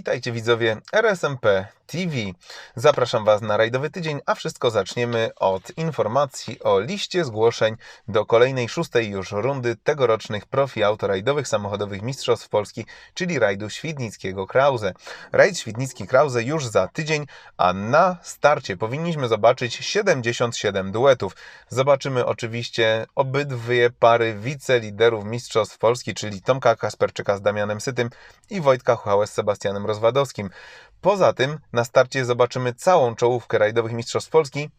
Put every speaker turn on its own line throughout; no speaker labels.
Witajcie widzowie. RSMP TV. Zapraszam Was na rajdowy tydzień, a wszystko zaczniemy od informacji o liście zgłoszeń do kolejnej szóstej już rundy tegorocznych profi autorajdowych samochodowych Mistrzostw Polski, czyli rajdu Świdnickiego Krause. Rajd Świdnicki Krause już za tydzień, a na starcie powinniśmy zobaczyć 77 duetów. Zobaczymy oczywiście obydwie pary wiceliderów Mistrzostw Polski, czyli Tomka Kasperczyka z Damianem Sytym i Wojtka Chuchałę z Sebastianem Rozwadowskim. Poza tym na starcie zobaczymy całą czołówkę rajdowych Mistrzostw Polski,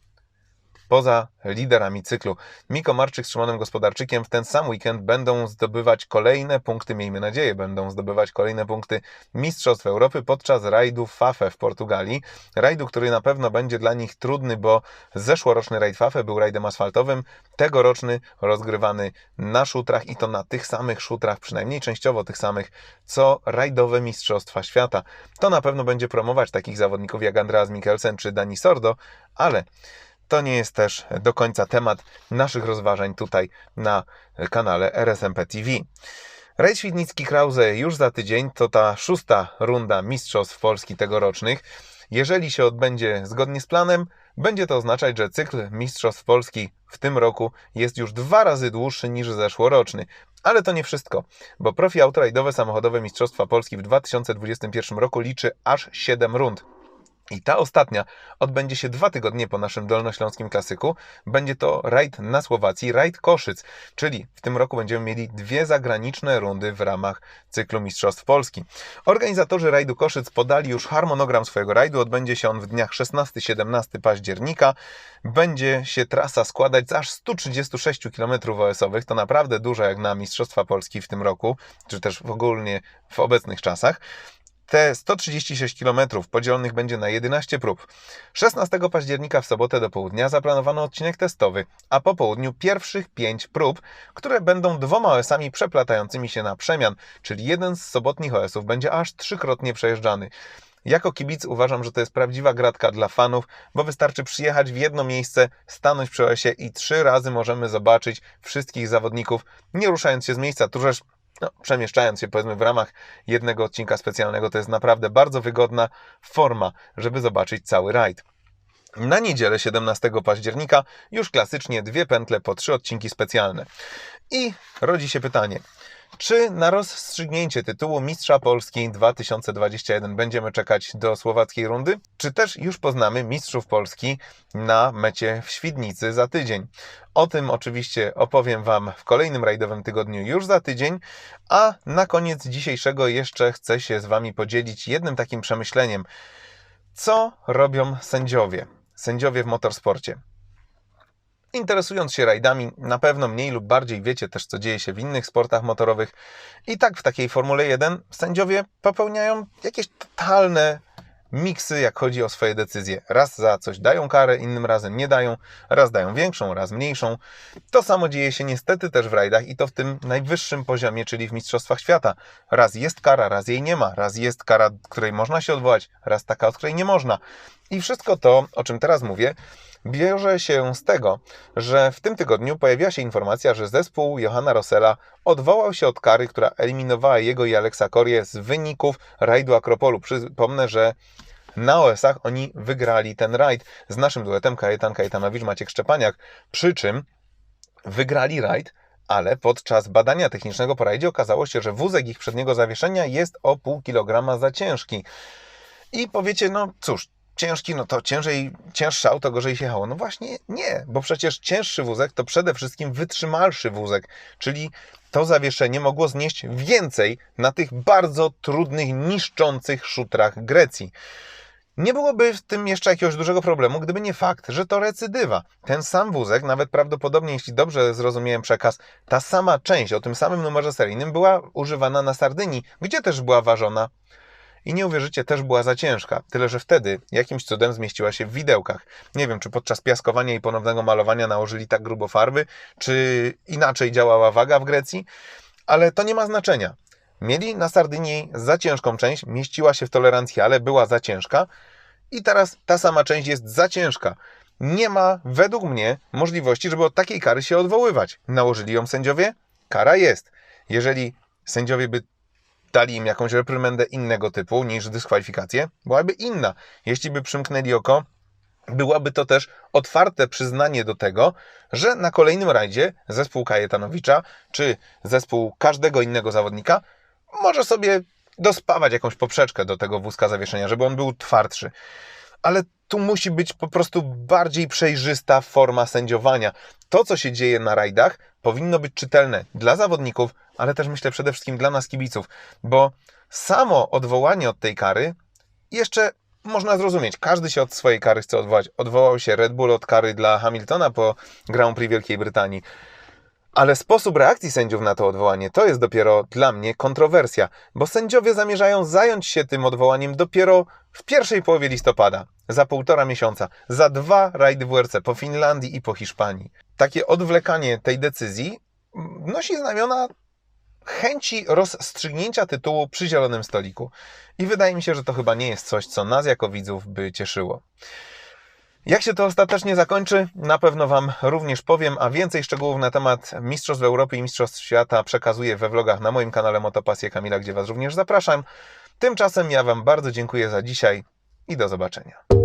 poza liderami cyklu. Miko Marczyk z Szymonem Gospodarczykiem w ten sam weekend będą zdobywać kolejne punkty, miejmy nadzieję, będą zdobywać kolejne punkty Mistrzostw Europy podczas rajdu FAFE w Portugalii. Rajdu, który na pewno będzie dla nich trudny, bo zeszłoroczny rajd FAFE był rajdem asfaltowym, tegoroczny rozgrywany na szutrach i to na tych samych szutrach, przynajmniej częściowo tych samych, co rajdowe Mistrzostwa Świata. To na pewno będzie promować takich zawodników jak Andreas Mikkelsen czy Dani Sordo, ale to nie jest też do końca temat naszych rozważań tutaj na kanale RSMP TV. Rajd Świdnicki Krause już za tydzień to ta szósta runda Mistrzostw Polski tegorocznych. Jeżeli się odbędzie zgodnie z planem, będzie to oznaczać, że cykl Mistrzostw Polski w tym roku jest już dwa razy dłuższy niż zeszłoroczny. Ale to nie wszystko, bo profi autorajdowe samochodowe Mistrzostwa Polski w 2021 roku liczy aż 7 rund. I ta ostatnia odbędzie się dwa tygodnie po naszym dolnośląskim klasyku. Będzie to rajd na Słowacji, rajd Koszyc, czyli w tym roku będziemy mieli dwie zagraniczne rundy w ramach cyklu Mistrzostw Polski. Organizatorzy rajdu Koszyc podali już harmonogram swojego rajdu. Odbędzie się on w dniach 16-17 października. Będzie się trasa składać z aż 136 km OS-owych. To naprawdę dużo jak na Mistrzostwa Polski w tym roku, czy też w ogólnie w obecnych czasach. Te 136 km podzielonych będzie na 11 prób. 16 października w sobotę do południa zaplanowano odcinek testowy, a po południu pierwszych 5 prób, które będą dwoma OS-ami przeplatającymi się na przemian, czyli jeden z sobotnich OS-ów będzie aż trzykrotnie przejeżdżany. Jako kibic uważam, że to jest prawdziwa gratka dla fanów, bo wystarczy przyjechać w jedno miejsce, stanąć przy OS-ie i trzy razy możemy zobaczyć wszystkich zawodników, nie ruszając się z miejsca. Tużeż no, przemieszczając się powiedzmy w ramach jednego odcinka specjalnego, to jest naprawdę bardzo wygodna forma, żeby zobaczyć cały rajd. Na niedzielę 17 października już klasycznie dwie pętle po trzy odcinki specjalne. I rodzi się pytanie, czy na rozstrzygnięcie tytułu Mistrza Polski 2021 będziemy czekać do słowackiej rundy? Czy też już poznamy Mistrzów Polski na mecie w Świdnicy za tydzień? O tym oczywiście opowiem Wam w kolejnym rajdowym tygodniu już za tydzień, a na koniec dzisiejszego jeszcze chcę się z Wami podzielić jednym takim przemyśleniem. Co robią sędziowie? Sędziowie w motorsporcie. Interesując się rajdami, na pewno mniej lub bardziej wiecie też, co dzieje się w innych sportach motorowych. I tak w takiej Formule 1 sędziowie popełniają jakieś totalne miksy, jak chodzi o swoje decyzje. Raz za coś dają karę, innym razem nie dają, raz dają większą, raz mniejszą. To samo dzieje się niestety też w rajdach i to w tym najwyższym poziomie, czyli w Mistrzostwach Świata. Raz jest kara, raz jej nie ma, raz jest kara, której można się odwołać, raz taka, od której nie można. I wszystko to, o czym teraz mówię, bierze się z tego, że w tym tygodniu pojawiła się informacja, że zespół Johanna Rossella odwołał się od kary, która eliminowała jego i Alexa Korie z wyników rajdu Akropolu. Przypomnę, że na OS-ach oni wygrali ten rajd z naszym duetem Kajetan Kajetanowicz, Maciek Szczepaniak, przy czym wygrali rajd ale podczas badania technicznego po rajdzie okazało się, że wózek ich przedniego zawieszenia jest o pół kilograma za ciężki. I powiecie, no cóż, ciężki, no to ciężej, cięższe auto gorzej się jechało. No właśnie nie, bo przecież cięższy wózek to przede wszystkim wytrzymalszy wózek, czyli to zawieszenie mogło znieść więcej na tych bardzo trudnych, niszczących szutrach Grecji. Nie byłoby w tym jeszcze jakiegoś dużego problemu, gdyby nie fakt, że to recydywa. Ten sam wózek, nawet prawdopodobnie, jeśli dobrze zrozumiałem przekaz, ta sama część o tym samym numerze seryjnym była używana na Sardynii, gdzie też była ważona i nie uwierzycie, też była za ciężka. Tyle, że wtedy jakimś cudem zmieściła się w widełkach. Nie wiem, czy podczas piaskowania i ponownego malowania nałożyli tak grubo farby, czy inaczej działała waga w Grecji, ale to nie ma znaczenia. Mieli na Sardynii za ciężką część, mieściła się w tolerancji, ale była za ciężka. I teraz ta sama część jest za ciężka. Nie ma, według mnie, możliwości, żeby od takiej kary się odwoływać. Nałożyli ją sędziowie? Kara jest. Jeżeli sędziowie by dali im jakąś reprymendę innego typu niż dyskwalifikację, byłaby inna. Jeśli by przymknęli oko, byłaby to też otwarte przyznanie do tego, że na kolejnym rajdzie zespół Kajetanowicza czy zespół każdego innego zawodnika może sobie dospawać jakąś poprzeczkę do tego wózka zawieszenia, żeby on był twardszy. Ale tu musi być po prostu bardziej przejrzysta forma sędziowania. To, co się dzieje na rajdach, powinno być czytelne dla zawodników, ale też myślę przede wszystkim dla nas kibiców, bo samo odwołanie od tej kary jeszcze można zrozumieć. Każdy się od swojej kary chce odwołać. Odwołał się Red Bull od kary dla Hamiltona po Grand Prix Wielkiej Brytanii. Ale sposób reakcji sędziów na to odwołanie to jest dopiero dla mnie kontrowersja, bo sędziowie zamierzają zająć się tym odwołaniem dopiero w pierwszej połowie listopada, za półtora miesiąca, za dwa rajdy WRC po Finlandii i po Hiszpanii. Takie odwlekanie tej decyzji nosi znamiona chęci rozstrzygnięcia tytułu przy zielonym stoliku. I wydaje mi się, że to chyba nie jest coś, co nas jako widzów by cieszyło. Jak się to ostatecznie zakończy, na pewno Wam również powiem, a więcej szczegółów na temat Mistrzostw Europy i Mistrzostw Świata przekazuję we vlogach na moim kanale Motopasje Kamila, gdzie Was również zapraszam. Tymczasem ja Wam bardzo dziękuję za dzisiaj i do zobaczenia.